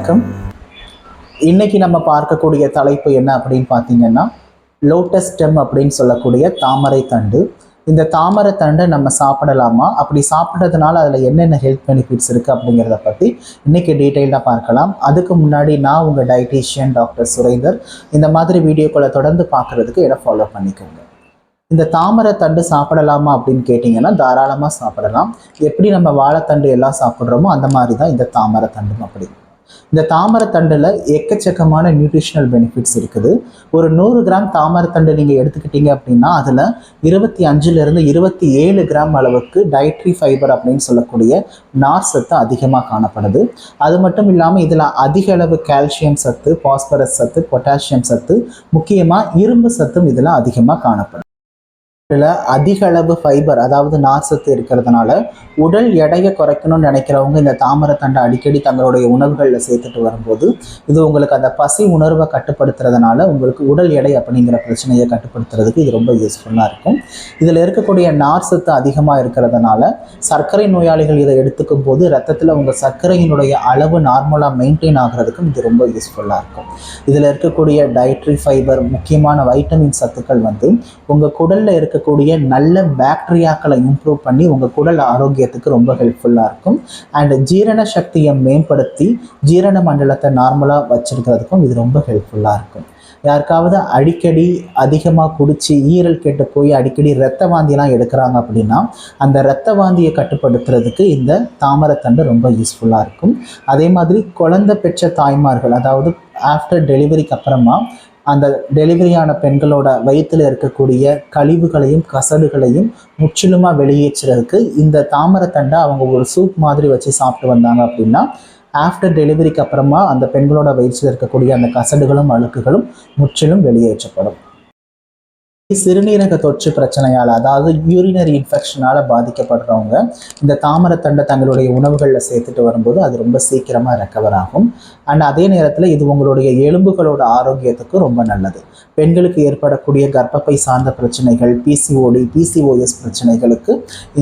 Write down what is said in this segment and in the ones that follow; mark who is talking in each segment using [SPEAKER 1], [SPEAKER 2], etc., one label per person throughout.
[SPEAKER 1] வணக்கம். இன்னைக்கு நம்ம பார்க்கக்கூடிய தலைப்பு என்ன அப்படின்னு பார்த்தீங்கன்னா லோட்டஸ் ஸ்டெம் அப்படின்னு சொல்லக்கூடிய தாமரை தண்டு. இந்த தாமரை தண்டை நம்ம சாப்பிடலாமா? அப்படி சாப்பிட்றதுனால அதில் என்னென்ன ஹெல்த் பெனிஃபிட்ஸ் இருக்குது அப்படிங்கிறத பற்றி இன்றைக்கி டீட்டெயிலாக பார்க்கலாம். அதுக்கு முன்னாடி நான் உங்கள் டயட்டீஷியன் டாக்டர் சுரேந்தர். இந்த மாதிரி வீடியோக்களை தொடர்ந்து பார்க்குறதுக்கு இதை ஃபாலோ பண்ணிக்கோங்க. இந்த தாமரை தண்டு சாப்பிடலாமா அப்படின்னு கேட்டிங்கன்னா தாராளமாக சாப்பிடலாம். எப்படி நம்ம வாழைத்தண்டு எல்லாம் சாப்பிட்றோமோ அந்த மாதிரி தான் இந்த தாமரை தண்டும் அப்படி. இந்த தாமரத்தண்டில் எக்கச்சக்கமான நியூட்ரிஷனல் பெனிஃபிட்ஸ் இருக்குது. ஒரு நூறு கிராம் தாமரை நீங்கள் எடுத்துக்கிட்டீங்க அப்படின்னா அதில் இருபத்தி அஞ்சுலேருந்து இருபத்தி ஏழு கிராம் அளவுக்கு டயட்ரி ஃபைபர் அப்படின்னு சொல்லக்கூடிய நார் சத்து அதிகமாக காணப்படுது. அது மட்டும் இல்லாமல் இதில் அதிக அளவு கால்சியம் சத்து பாஸ்பரஸ் சத்து பொட்டாசியம் சத்து முக்கியமாக இரும்பு சத்தும் இதில் அதிகமாக காணப்படும். அதிக அளவு ஃபைபர் அதாவது நார்ச்சத்து இருக்கிறதுனால உடல் எடையை குறைக்கணும்னு நினைக்கிறவங்க இந்த தாமரை தண்டை அடிக்கடி தங்களுடைய உணவுகளில் சேர்த்துட்டு வரும்போது இது உங்களுக்கு அந்த பசி உணர்வை கட்டுப்படுத்துறதுனால உங்களுக்கு உடல் எடை அப்படிங்கிற பிரச்சனையை கட்டுப்படுத்துறதுக்கு இது ரொம்ப யூஸ்ஃபுல்லாக இருக்கும். இதில் இருக்கக்கூடிய நார்ச்சத்து அதிகமாக இருக்கிறதுனால சர்க்கரை நோயாளிகள் இதை எடுத்துக்கும் போது ரத்தத்தில் உங்கள் சர்க்கரையினுடைய அளவு நார்மலாக மெயின்டைன் ஆகிறதுக்கும் இது ரொம்ப யூஸ்ஃபுல்லாக இருக்கும். இதில் இருக்கக்கூடிய டயட்ரி ஃபைபர் முக்கியமான வைட்டமின் சத்துக்கள் வந்து உங்கள் குடலில் இருக்க இருக்கக்கூடிய நல்ல பாக்டீரியாக்களை இம்ப்ரூவ் பண்ணி உங்கள் குடல் ஆரோக்கியத்துக்கு ரொம்ப ஹெல்ப்ஃபுல்லாக இருக்கும். அண்ட் ஜீரண சக்தியை மேம்படுத்தி ஜீரண மண்டலத்தை நார்மலாக வச்சுருக்கிறதுக்கும் இது ரொம்ப ஹெல்ப்ஃபுல்லாக இருக்கும். யாருக்காவது அடிக்கடி அதிகமாக குடித்து ஈரல் கெட்டு போய் அடிக்கடி ரத்த வாந்தியெலாம் எடுக்கிறாங்க அப்படின்னா அந்த ரத்த வாந்தியை கட்டுப்படுத்துறதுக்கு இந்த தாமரத்தண்டு ரொம்ப யூஸ்ஃபுல்லாக இருக்கும். அதே மாதிரி குழந்தை பெற்ற தாய்மார்கள் அதாவது ஆஃப்டர் டெலிவரிக்கு அப்புறமா அந்த டெலிவரியான பெண்களோட வயிற்றில் இருக்கக்கூடிய கழிவுகளையும் கசடுகளையும் முற்றிலுமாக வெளியேற்றுறதுக்கு இந்த தாமரத்தண்டை அவங்க ஒரு சூப் மாதிரி வச்சு சாப்பிட்டு வந்தாங்க அப்படின்னா ஆஃப்டர் டெலிவரிக்கு அப்புறமா அந்த பெண்களோட வயிற்றில் இருக்கக்கூடிய அந்த கசடுகளும் அழுக்குகளும் முற்றிலும் வெளியேற்றப்படும். சிறுநீரக தொற்று பிரச்சனையால் அதாவது யூரினரி இன்ஃபெக்ஷனால் பாதிக்கப்படுறவங்க இந்த தாமரத்தண்டை தங்களுடைய உணவுகளில் சேர்த்துட்டு வரும்போது அது ரொம்ப சீக்கிரமாக ரெக்கவர் ஆகும். அண்ட் அதே நேரத்தில் இது உங்களுடைய எலும்புகளோட ஆரோக்கியத்துக்கு ரொம்ப நல்லது. பெண்களுக்கு ஏற்படக்கூடிய கர்ப்பப்பை சார்ந்த பிரச்சனைகள் பிசிஓடி பிசிஓஎஸ் பிரச்சனைகளுக்கு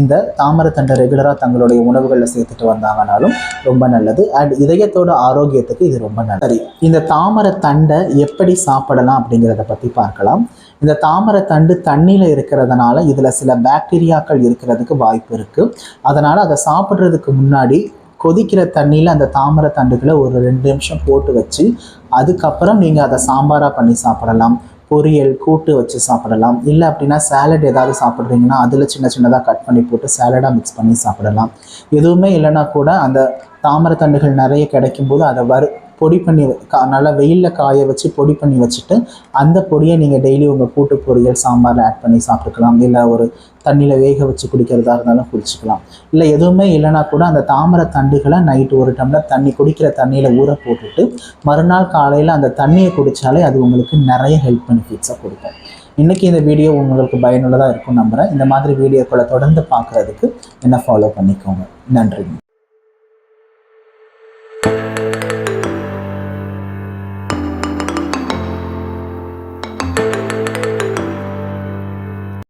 [SPEAKER 1] இந்த தாமரத்தண்டை ரெகுலராக தங்களுடைய உணவுகளில் சேர்த்துட்டு வந்தாங்கனாலும் ரொம்ப நல்லது. அண்ட் இதயத்தோட ஆரோக்கியத்துக்கு இது ரொம்ப நல்லது. இந்த தாமரை தண்டை எப்படி சாப்பிடலாம் அப்படிங்கிறத பற்றி பார்க்கலாம். இந்த தாமரை தண்டு தண்ணியில் இருக்கிறதுனால இதில் சில பாக்டீரியாக்கள் இருக்கிறதுக்கு வாய்ப்பு இருக்குது அதனால் அதை சாப்பிட்றதுக்கு முன்னாடி கொதிக்கிற தண்ணியில் அந்த தாமரை தண்டுகளை ஒரு ரெண்டு நிமிஷம் போட்டு வச்சு அதுக்கப்புறம் நீங்கள் அதை சாம்பாராக பண்ணி சாப்பிடலாம். பொரியல் கூட்டு வச்சு சாப்பிடலாம். இல்லை அப்படின்னா சேலட் ஏதாவது சாப்பிட்றீங்கன்னா அதில் சின்ன சின்னதாக கட் பண்ணி போட்டு சேலடாக மிக்ஸ் பண்ணி சாப்பிடலாம். எதுவுமே இல்லைன்னா கூட அந்த தாமரை தண்டுகள் நிறைய கிடைக்கும்போது அதை வறு பொடி பண்ணி கா நல்லா வெயிலில் காய வச்சு பொடி பண்ணி வச்சுட்டு அந்த பொடியை நீங்கள் டெய்லி உங்கள் கூட்டு பொரியல் சாம்பாரில் ஆட் பண்ணி சாப்பிட்டுக்கலாம். இல்லை ஒரு தண்ணியில் வேக வச்சு குடிக்கிறதா இருந்தாலும் குடிச்சிக்கலாம். இல்லை எதுவுமே இல்லைனா கூட அந்த தாமரை தண்டுகளை நைட்டு ஒரு டம்ளர் தண்ணி குடிக்கிற தண்ணியில் ஊற போட்டுட்டு மறுநாள் காலையில் அந்த தண்ணியை குடித்தாலே அது உங்களுக்கு நிறைய ஹெல்த் பெனிஃபிட்ஸை கொடுக்கும். இன்றைக்கி இந்த வீடியோ உங்களுக்கு பயனுள்ளதாக இருக்கும் நம்புகிறேன் இந்த மாதிரி வீடியோக்களை தொடர்ந்து பார்க்குறதுக்கு என்ன ஃபாலோ பண்ணிக்கோங்க. நன்றி.